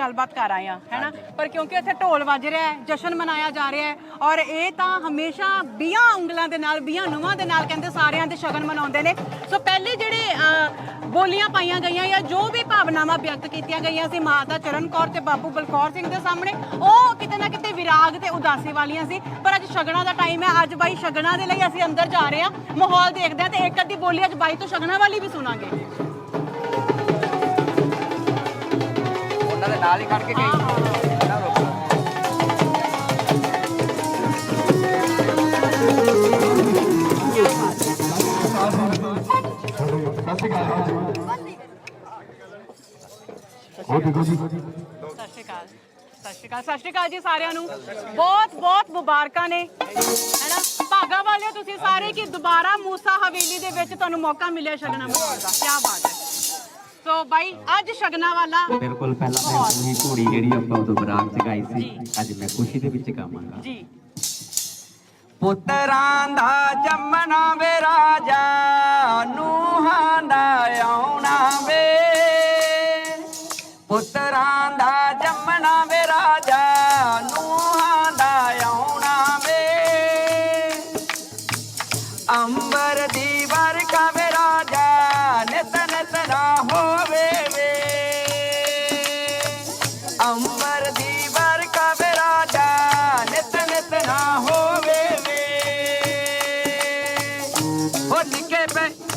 ਗੱਲਬਾਤ ਕਰ ਆਏ ਆ ਹੈਨਾ? ਪਰ ਕਿਉਂਕਿ ਇੱਥੇ ਢੋਲ ਵੱਜ ਰਿਹਾ ਹੈ ਜਸ਼ਨ ਮਨਾਇਆ ਜਾ ਰਿਹਾ ਹੈ ਔਰ ਇਹ ਤਾਂ ਹਮੇਸ਼ਾ 20 ਉਂਗਲਾਂ ਦੇ ਨਾਲ 20 ਨੁਮਾਂ ਦੇ ਨਾਲ ਕਹਿੰਦੇ ਸਾਰਿਆਂ ਦੇ ਸ਼ਗਨ ਮਨਾਉਂਦੇ ਨੇ। ਸੋ ਪਹਿਲੇ ਜਿਹੜੇ ਅਹ, ਬੋਲੀਆਂ ਪਾਈਆਂ ਗਈਆਂ ਜਾਂ ਜੋ ਵੀ ਭਾਵਨਾਵਾਂ ਵਿਅਕਤ ਕੀਤੀਆਂ ਗਈਆਂ ਸੀ ਮਾਤਾ ਚਰਨ ਕੌਰ ਤੇ ਬਾਬੂ ਬਲਕੌਰ ਸਿੰਘ ਦੇ ਸਾਹਮਣੇ ਉਹ ਕਿਤੇ ਨਾ ਕਿਤੇ ਵਿਰਾਗ ਤੇ ਉਦਾਸੀ ਵਾਲੀਆਂ ਸੀ। ਪਰ ਅੱਜ ਸ਼ਗਨਾਂ ਦਾ ਟਾਈਮ ਹੈ ਅੱਜ ਬਾਈ ਸ਼ਗਨਾਂ ਦੇ ਲਈ ਅਸੀਂ ਅੰਦਰ ਜਾ ਰਹੇ ਹਾਂ ਮਾਹੌਲ ਦੇਖਦੇ ਹਾਂ ਤੇ ਇੱਕ ਅੱਧੀ ਬੋਲੀ ਅੱਜ ਬਾਈ ਤੋਂ ਸ਼ਗਨਾਂ ਵਾਲੀ ਵੀ ਸੁਣਾਂਗੇ। ਨਾਲ ਹੀ ਖੜ ਕੇ ਗਈ। ਦੇਖੋ ਜੀ। ਸਤਿ ਸ਼੍ਰੀ ਅਕਾਲ ਸਤਿ ਸ਼੍ਰੀ ਅਕਾਲ ਸਤਿ ਸ਼੍ਰੀ ਅਕਾਲ ਜੀ ਸਾਰਿਆਂ ਨੂੰ। ਬਹੁਤ ਬਹੁਤ ਮੁਬਾਰਕਾਂ ਨੇ। ਹੈਨਾ? ਭਾਗਾ ਵਾਲਿਓ ਤੁਸੀਂ ਸਾਰੇ ਕਿ ਦੁਬਾਰਾ ਮੂਸਾ ਹਵੇਲੀ ਦੇ ਵਿੱਚ ਤੁਹਾਨੂੰ ਮੌਕਾ ਮਿਲਿਆ ਛੱਡਣਾ ਦਾ ਕੀ ਬਾਤ। ਸੋ ਬਾਈ ਅੱਜ ਸ਼ਗਨਾ ਵਾਲਾ ਬਿਲਕੁਲ ਪਹਿਲਾਂ ਮੈਂ ਪੂਰੀ ਘੋੜੀ ਜਿਹੜੀ ਆਪਾਂ ਉਦੋਂ ਬਰਾਕ ਚ ਗਾਈ ਸੀ ਅੱਜ ਮੈਂ ਖੁਸ਼ੀ ਦੇ ਵਿੱਚ ਗਾਵਾਂਗਾ ਜੀ। ਪੁੱਤਰਾਂ ਦਾ ਜੰਮਣਾ ਵੇ ਰਾਜਾ ਨੂਹਾਂ ਦਾ ਆਉਣਾ ਵੇ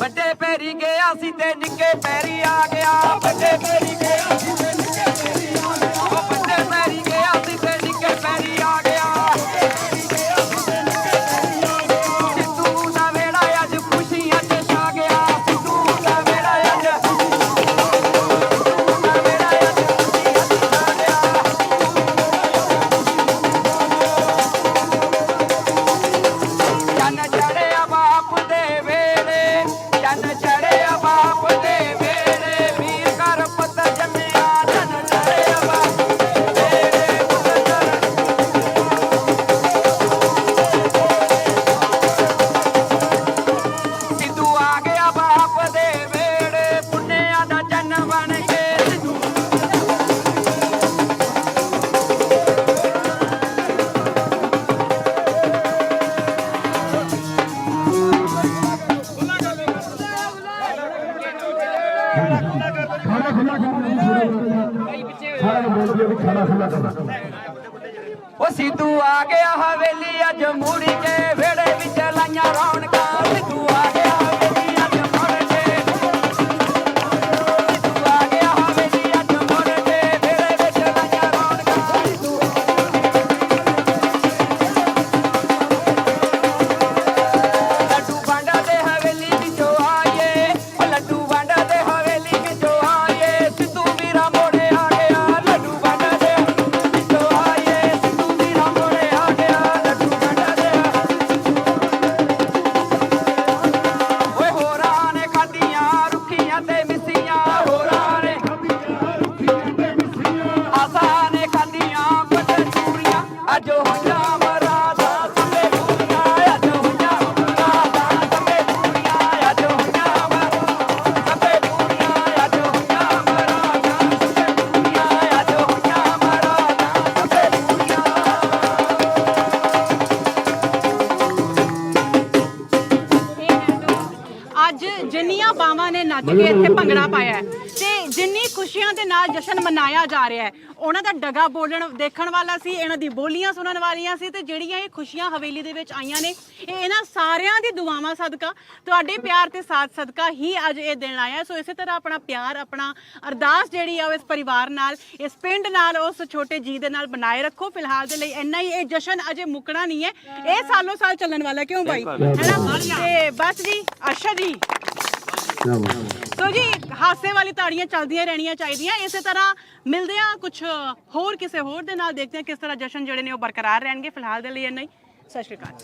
ਵੱਡੇ ਪੈਰੀ ਗਿਆ ਸੀ ਤੇ ਨਿੱਕੇ ਪੈਰੀ ਆ ਗਿਆ। ਵੱਡੇ ਪੈਰੀ ਗਿਆ ਖਾਣਾ ਖੁੱਲਾ ਕਰਨਾ ਸਾਰਾ ਬੋਲ ਦਿਓ ਵੀ ਖਾਣਾ ਖੁੱਲਾ ਕਰਨਾ ਉਹ ਸਿੱਧੂ ਆ ਗਿਆ ਹਵੇਲੀ, ਅੱਜ ਮੂੜੀ ਕੇ ਵੇੜੇ ਨੇ ਨੱਚ ਕੇ ਇੱਥੇ ਭੰਗੜਾ ਪਾਇਆ ਹੈ। ਤੇ ਜਿੰਨੀ ਖੁਸ਼ੀਆਂ ਦੇ ਨਾਲ ਜਸ਼ਨ ਮਨਾਇਆ ਜਾ ਰਿਹਾ ਹੈ ਉਹਨਾਂ ਦਾ ਡਗਾ ਬੋਲਣ ਦੇਖਣ ਵਾਲਾ ਸੀ ਇਹਨਾਂ ਦੀ ਬੋਲੀਆਂ ਸੁਣਨ ਵਾਲੀਆਂ ਸੀ ਤੇ ਜਿਹੜੀਆਂ ਇਹ ਖੁਸ਼ੀਆਂ ਹਵੇਲੀ ਦੇ ਵਿੱਚ ਆਈਆਂ ਨੇ ਇਹ ਇਹਨਾਂ ਸਾਰਿਆਂ ਦੀ ਦੁਆਵਾਂ ਸਦਕਾ ਤੁਹਾਡੇ ਪਿਆਰ ਤੇ ਸਾਥ ਸਦਕਾ ਹੀ ਅੱਜ ਇਹ ਦਿਨ ਆਇਆ ਸੋ ਇਸੇ ਤਰ੍ਹਾਂ ਆਪਣਾ ਪਿਆਰ ਆਪਣਾ ਅਰਦਾਸ ਜਿਹੜੀ ਆ ਉਹ ਇਸ ਪਰਿਵਾਰ ਨਾਲ ਇਸ ਪਿੰਡ ਨਾਲ ਉਸ ਛੋਟੇ ਜੀ ਦੇ ਨਾਲ ਬਣਾਏ ਰੱਖੋ। ਫਿਲਹਾਲ ਦੇ ਲਈ ਇੰਨਾ ਹੀ ਇਹ ਜਸ਼ਨ ਅਜੇ ਮੁੱਕਣਾ ਨਹੀਂ ਹੈ। ਇਹ ਸਾਲੋਂ ਸਾਲ ਚੱਲਣ ਵਾਲਾ ਕਿਉਂ ਬਾਈ? ਹੈਨਾ ਤੇ ਬਸ ਜੀ ਆਸ਼ਾ ਜੀ। ਸੋ ਜੀ, ਹਾਸੇ ਵਾਲੀ ਤਾੜੀਆਂ ਚੱਲਦੀਆਂ ਰਹਿਣੀਆਂ ਚਾਹੀਦੀਆਂ। ਇਸੇ ਤਰ੍ਹਾਂ ਮਿਲਦੇ ਆ ਕੁਝ ਹੋਰ ਕਿਸੇ ਹੋਰ ਦੇ ਨਾਲ, ਦੇਖਦੇ ਆ ਕਿਸ ਤਰ੍ਹਾਂ ਜਸ਼ਨ ਜਿਹੜੇ ਨੇ ਉਹ ਬਰਕਰਾਰ ਰਹਿਣਗੇ। ਫਿਲਹਾਲ ਦੇ ਲਈ ਇੰਨਾ ਹੀ। ਸਤਿ ਸ਼੍ਰੀ ਅਕਾਲ।